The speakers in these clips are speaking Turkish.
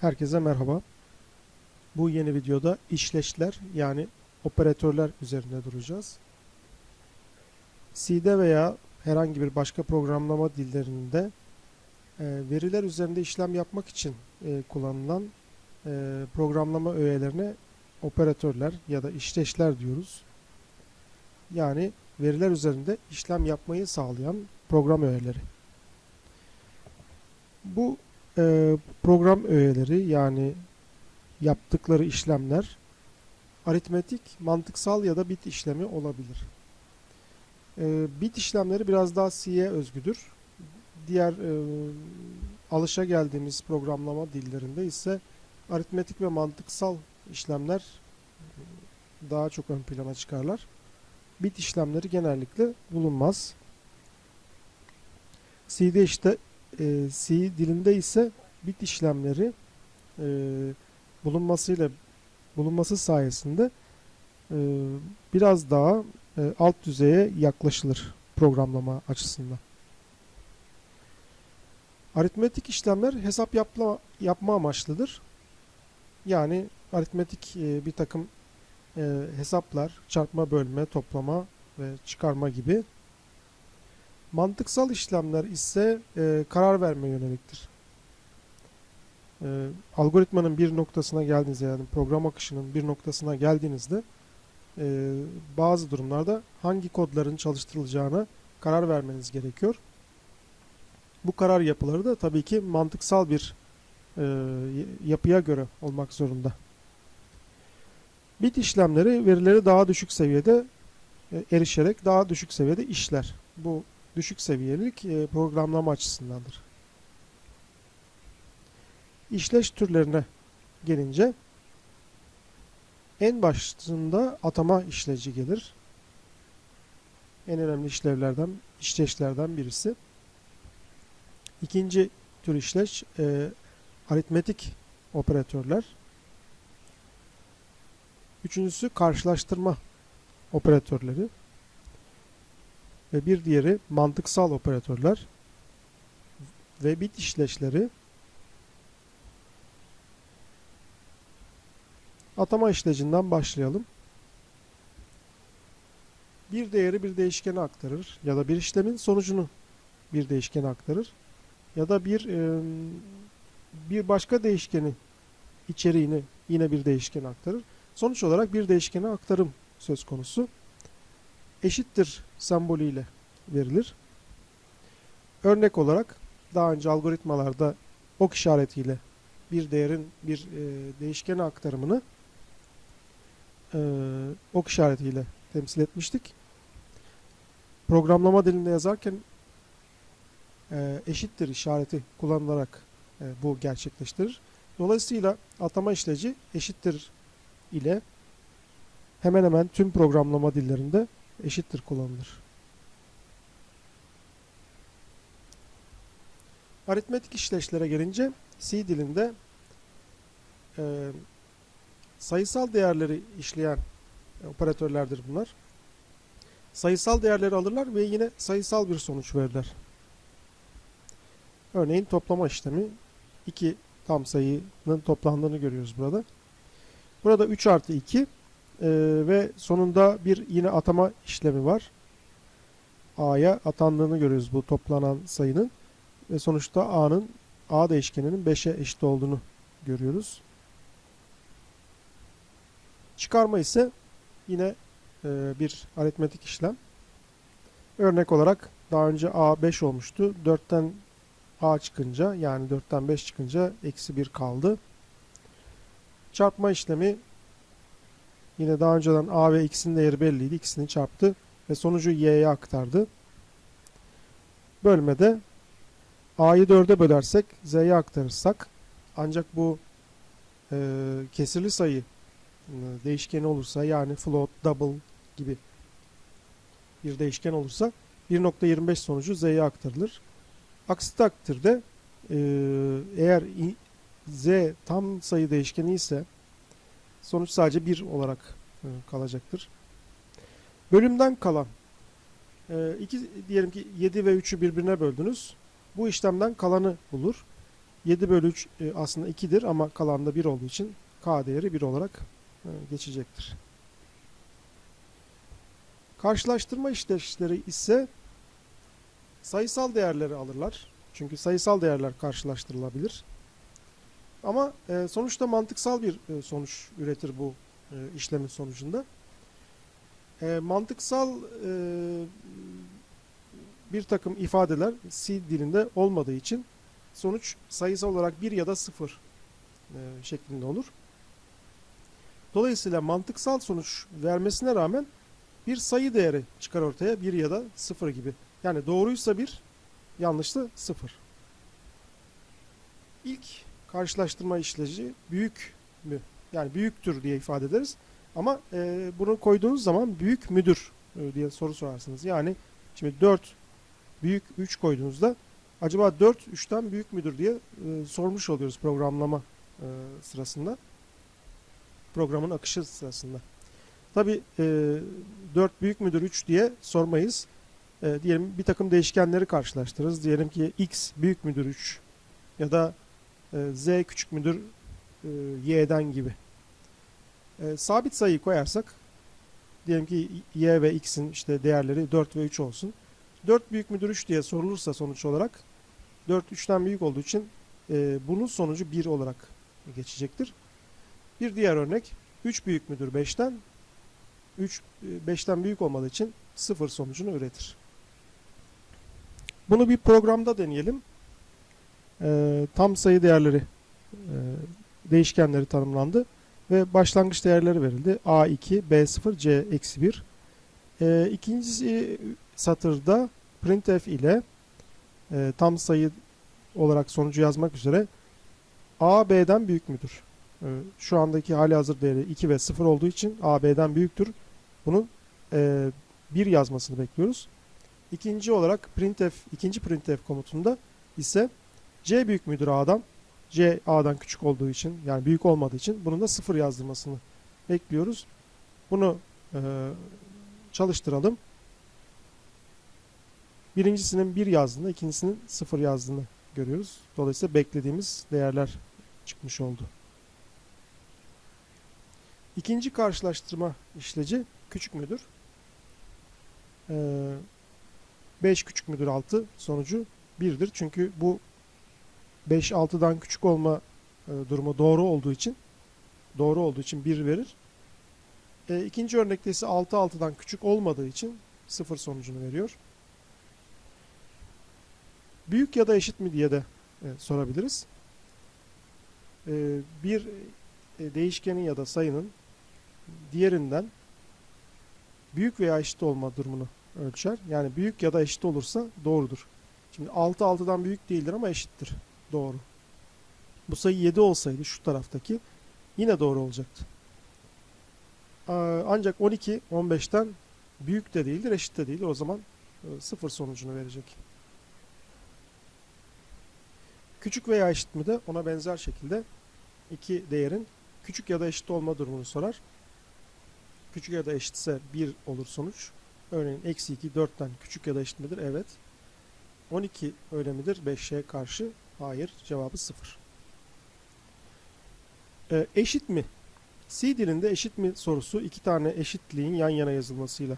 Herkese merhaba. Bu yeni videoda işleçler yani operatörler üzerinde duracağız. C'de veya herhangi bir başka programlama dillerinde e, veriler üzerinde işlem yapmak için e, kullanılan e, programlama öğelerine operatörler ya da işleçler diyoruz. Yani veriler üzerinde işlem yapmayı sağlayan program öğeleri. Bu e, program öğeleri yani yaptıkları işlemler aritmetik, mantıksal ya da bit işlemi olabilir. E, bit işlemleri biraz daha C'ye özgüdür. Diğer e, alışa geldiğimiz programlama dillerinde ise aritmetik ve mantıksal işlemler daha çok ön plana çıkarlar. Bit işlemleri genellikle bulunmaz. C'de işte e, C dilinde ise bit işlemleri e, bulunmasıyla bulunması sayesinde e, biraz daha e, alt düzeye yaklaşılır programlama açısından. Aritmetik işlemler hesap yapma, yapma amaçlıdır. Yani aritmetik e, bir takım e, hesaplar, çarpma, bölme, toplama ve çıkarma gibi Mantıksal işlemler ise e, karar verme yöneliktir. E, algoritmanın bir noktasına geldiğinizde yani program akışının bir noktasına geldiğinizde e, bazı durumlarda hangi kodların çalıştırılacağına karar vermeniz gerekiyor. Bu karar yapıları da tabii ki mantıksal bir e, yapıya göre olmak zorunda. Bit işlemleri verileri daha düşük seviyede e, erişerek daha düşük seviyede işler. Bu düşük seviyelik e, programlama açısındandır. İşleş türlerine gelince en başında atama işleci gelir. En önemli işlevlerden, işleçlerden birisi. İkinci tür işleç e, aritmetik operatörler. Üçüncüsü karşılaştırma operatörleri ve bir diğeri mantıksal operatörler ve bit işleçleri atama işlecinden başlayalım. Bir değeri bir değişkene aktarır ya da bir işlemin sonucunu bir değişkene aktarır ya da bir e, bir başka değişkenin içeriğini yine bir değişkene aktarır. Sonuç olarak bir değişkene aktarım söz konusu eşittir sembolüyle verilir. Örnek olarak daha önce algoritmalarda ok işaretiyle bir değerin bir e, değişkene aktarımını e, ok işaretiyle temsil etmiştik. Programlama dilinde yazarken e, eşittir işareti kullanılarak e, bu gerçekleştirir. Dolayısıyla atama işleci eşittir ile hemen hemen tüm programlama dillerinde eşittir kullanılır. Aritmetik işleşlere gelince C dilinde e, sayısal değerleri işleyen operatörlerdir bunlar. Sayısal değerleri alırlar ve yine sayısal bir sonuç verirler. Örneğin toplama işlemi iki tam sayının toplandığını görüyoruz burada. Burada 3 artı 2 ee, ve sonunda bir yine atama işlemi var. A'ya atandığını görüyoruz bu toplanan sayının. Ve sonuçta A'nın A değişkeninin 5'e eşit olduğunu görüyoruz. Çıkarma ise yine e, bir aritmetik işlem. Örnek olarak daha önce A 5 olmuştu. 4'ten A çıkınca yani 4'ten 5 çıkınca eksi 1 kaldı. Çarpma işlemi Yine daha önceden a ve x'in değeri belliydi. İkisini çarptı ve sonucu y'ye aktardı. Bölmede a'yı 4'e bölersek z'ye aktarırsak ancak bu e, kesirli sayı e, değişkeni olursa yani float, double gibi bir değişken olursa 1.25 sonucu z'ye aktarılır. Aksi takdirde e, eğer z tam sayı değişkeni ise Sonuç sadece 1 olarak e, kalacaktır. Bölümden kalan e, iki diyelim ki 7 ve 3'ü birbirine böldünüz. Bu işlemden kalanı bulur. 7 bölü 3 e, aslında 2'dir ama kalan da 1 olduğu için k değeri 1 olarak geçecektir. Karşılaştırma işleyişleri ise sayısal değerleri alırlar. Çünkü sayısal değerler karşılaştırılabilir. Ama e, sonuçta mantıksal bir e, sonuç üretir bu e, işlemin sonucunda. E, mantıksal e, bir takım ifadeler C dilinde olmadığı için sonuç sayısal olarak 1 ya da 0 e, şeklinde olur. Dolayısıyla mantıksal sonuç vermesine rağmen bir sayı değeri çıkar ortaya 1 ya da 0 gibi. Yani doğruysa 1, yanlışsa 0. İlk karşılaştırma işleci büyük mü? Yani büyüktür diye ifade ederiz. Ama e, bunu koyduğunuz zaman büyük müdür e, diye soru sorarsınız. Yani şimdi 4 büyük 3 koyduğunuzda acaba 4 3'ten büyük müdür diye e, sormuş oluyoruz programlama e, sırasında. Programın akışı sırasında. Tabi e, 4 büyük müdür 3 diye sormayız. E, diyelim bir takım değişkenleri karşılaştırırız. Diyelim ki x büyük müdür 3 ya da z küçük müdür e, y'den gibi. E, sabit sayıyı koyarsak diyelim ki y ve x'in işte değerleri 4 ve 3 olsun. 4 büyük müdür 3 diye sorulursa sonuç olarak 4 3'ten büyük olduğu için e, bunun sonucu 1 olarak geçecektir. Bir diğer örnek 3 büyük müdür 5'ten 3 e, 5'ten büyük olmadığı için 0 sonucunu üretir. Bunu bir programda deneyelim. E, tam sayı değerleri e, değişkenleri tanımlandı ve başlangıç değerleri verildi. A2, B0, C-1. E, ikinci satırda printf ile e, tam sayı olarak sonucu yazmak üzere A B'den büyük müdür? E, şu andaki hali hazır değeri 2 ve 0 olduğu için A B'den büyüktür. Bunun e, 1 yazmasını bekliyoruz. İkinci olarak printf, ikinci printf komutunda ise C büyük müdür A'dan? C A'dan küçük olduğu için yani büyük olmadığı için bunun da 0 yazdırmasını bekliyoruz. Bunu e, çalıştıralım. Birincisinin 1 yazdığını, ikincisinin 0 yazdığını görüyoruz. Dolayısıyla beklediğimiz değerler çıkmış oldu. İkinci karşılaştırma işleci küçük müdür? Ee, 5 küçük müdür 6 sonucu 1'dir. Çünkü bu 5 6'dan küçük olma e, durumu doğru olduğu için doğru olduğu için 1 verir. E, ikinci örnekte ise 6 6'dan küçük olmadığı için 0 sonucunu veriyor. Büyük ya da eşit mi diye de e, sorabiliriz. E, bir e, değişkenin ya da sayının diğerinden büyük veya eşit olma durumunu ölçer. Yani büyük ya da eşit olursa doğrudur. Şimdi 6 6'dan büyük değildir ama eşittir. Doğru. Bu sayı 7 olsaydı şu taraftaki yine doğru olacaktı. Ancak 12 15'ten büyük de değildir, eşit de değildir. O zaman 0 sonucunu verecek. Küçük veya eşit mi de ona benzer şekilde iki değerin küçük ya da eşit olma durumunu sorar. Küçük ya da eşitse 1 olur sonuç. Örneğin eksi 2 4'ten küçük ya da eşit midir? Evet. 12 öyle midir? 5'e karşı hayır. Cevabı 0. Ee, eşit mi? C dilinde eşit mi sorusu iki tane eşitliğin yan yana yazılmasıyla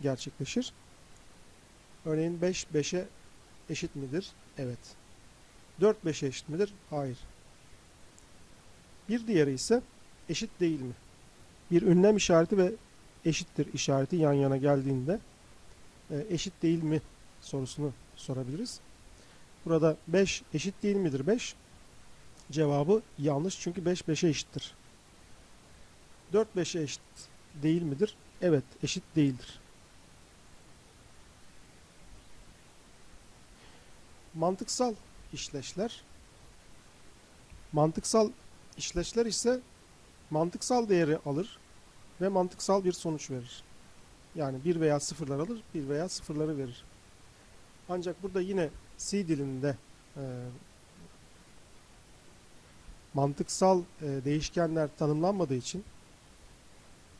gerçekleşir. Örneğin 5 5'e eşit midir? Evet. 4 5'e eşit midir? Hayır. Bir diğeri ise eşit değil mi? Bir ünlem işareti ve eşittir işareti yan yana geldiğinde e, eşit değil mi sorusunu sorabiliriz. Burada 5 eşit değil midir 5? Cevabı yanlış çünkü 5 5'e eşittir. 4 5'e eşit değil midir? Evet eşit değildir. Mantıksal işleşler mantıksal işleşler ise mantıksal değeri alır ve mantıksal bir sonuç verir. Yani bir veya sıfırlar alır, bir veya sıfırları verir. Ancak burada yine C dilinde e, mantıksal e, değişkenler tanımlanmadığı için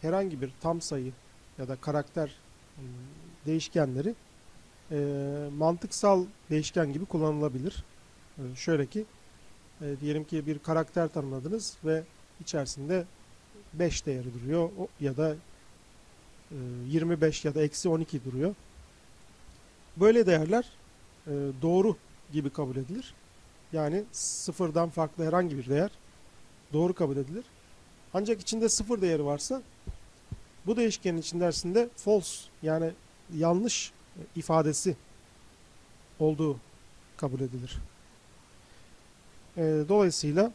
herhangi bir tam sayı ya da karakter değişkenleri e, mantıksal değişken gibi kullanılabilir. E, şöyle ki E, diyelim ki bir karakter tanımladınız ve içerisinde 5 değeri duruyor ya da e, 25 ya da eksi 12 duruyor. Böyle değerler e, doğru gibi kabul edilir. Yani sıfırdan farklı herhangi bir değer doğru kabul edilir. Ancak içinde sıfır değeri varsa bu değişkenin içerisinde false yani yanlış e, ifadesi olduğu kabul edilir. E, dolayısıyla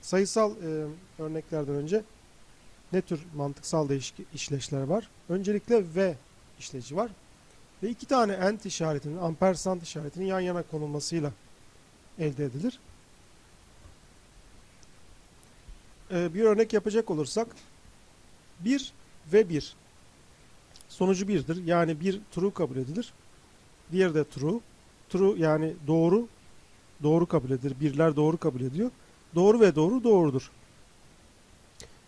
sayısal e, örneklerden önce ne tür mantıksal değişik işleşler var? Öncelikle ve işleci var. Ve iki tane and işaretinin, ampersand işaretinin yan yana konulmasıyla elde edilir. Ee, bir örnek yapacak olursak 1 ve 1 sonucu 1'dir. Yani bir true kabul edilir. Diğeri de true. True yani doğru. Doğru kabul edilir. Birler doğru kabul ediyor. Doğru ve doğru doğrudur.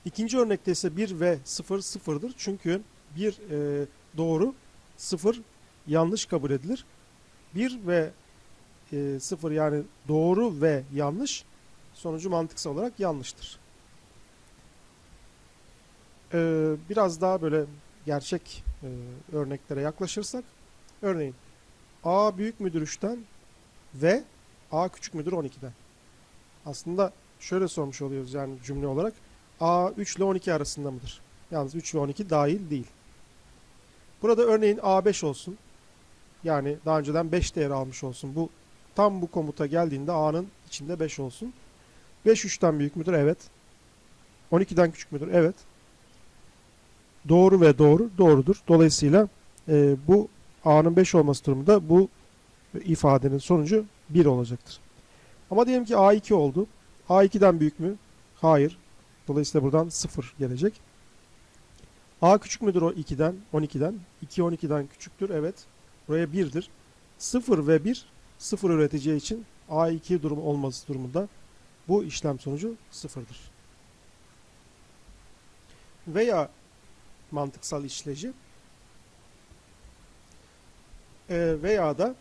İkinci örnekte ise 1 ve 0 sıfırdır. Çünkü 1 e, doğru, 0 yanlış kabul edilir. 1 ve e, 0 yani doğru ve yanlış sonucu mantıksal olarak yanlıştır. Ee, biraz daha böyle gerçek e, örneklere yaklaşırsak örneğin A büyük müdür 3'ten ve A küçük müdür 12'den. Aslında şöyle sormuş oluyoruz yani cümle olarak A 3 ile 12 arasında mıdır? Yalnız 3 ve 12 dahil değil. Burada örneğin A 5 olsun. Yani daha önceden 5 değer almış olsun. Bu tam bu komuta geldiğinde A'nın içinde 5 olsun. 5 3'ten büyük müdür? Evet. 12'den küçük müdür? Evet. Doğru ve doğru doğrudur. Dolayısıyla e, bu A'nın 5 olması durumunda bu ifadenin sonucu 1 olacaktır. Ama diyelim ki A2 oldu. A2'den büyük mü? Hayır. Dolayısıyla buradan 0 gelecek. A küçük müdür o 2'den? 12'den. 2 12'den küçüktür. Evet. Buraya 1'dir. 0 ve 1 0 üreteceği için A2 durumu olması durumunda bu işlem sonucu 0'dır. Veya mantıksal işleci e, veya da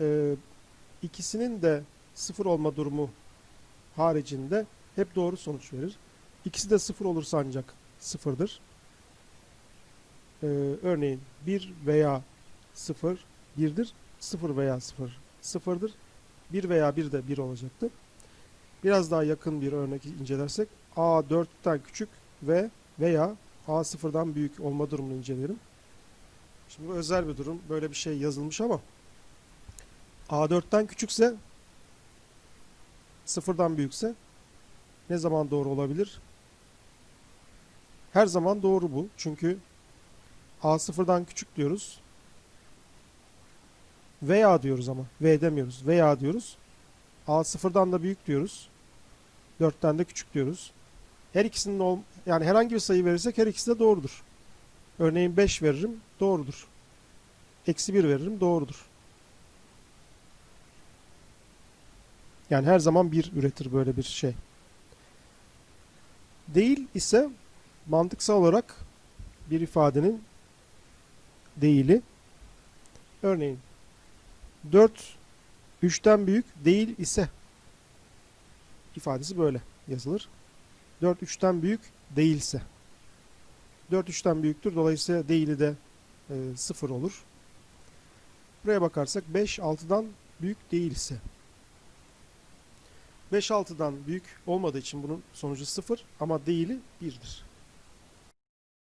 e, ikisinin de sıfır olma durumu haricinde hep doğru sonuç verir. İkisi de sıfır olursa ancak sıfırdır. E, örneğin 1 veya 0 1'dir. 0 veya 0 sıfırdır. 1 veya 1 de 1 olacaktır. Biraz daha yakın bir örnek incelersek A 4'ten küçük ve veya A sıfırdan büyük olma durumunu inceleyelim. Şimdi bu özel bir durum. Böyle bir şey yazılmış ama A4'ten küçükse sıfırdan büyükse ne zaman doğru olabilir? Her zaman doğru bu. Çünkü A sıfırdan küçük diyoruz. Veya diyoruz ama. V demiyoruz. Veya diyoruz. A sıfırdan da büyük diyoruz. 4'ten de küçük diyoruz. Her ikisinin ol yani herhangi bir sayı verirsek her ikisi de doğrudur. Örneğin 5 veririm, doğrudur. Eksi 1 veririm, doğrudur. Yani her zaman 1 üretir böyle bir şey. Değil ise mantıksal olarak bir ifadenin değili. Örneğin 4 3'ten büyük değil ise ifadesi böyle yazılır. 4 3'ten büyük değilse. 4 3'ten büyüktür. Dolayısıyla değili de e, 0 olur. Buraya bakarsak 5 6'dan büyük değilse. 5 6'dan büyük olmadığı için bunun sonucu 0 ama değili 1'dir.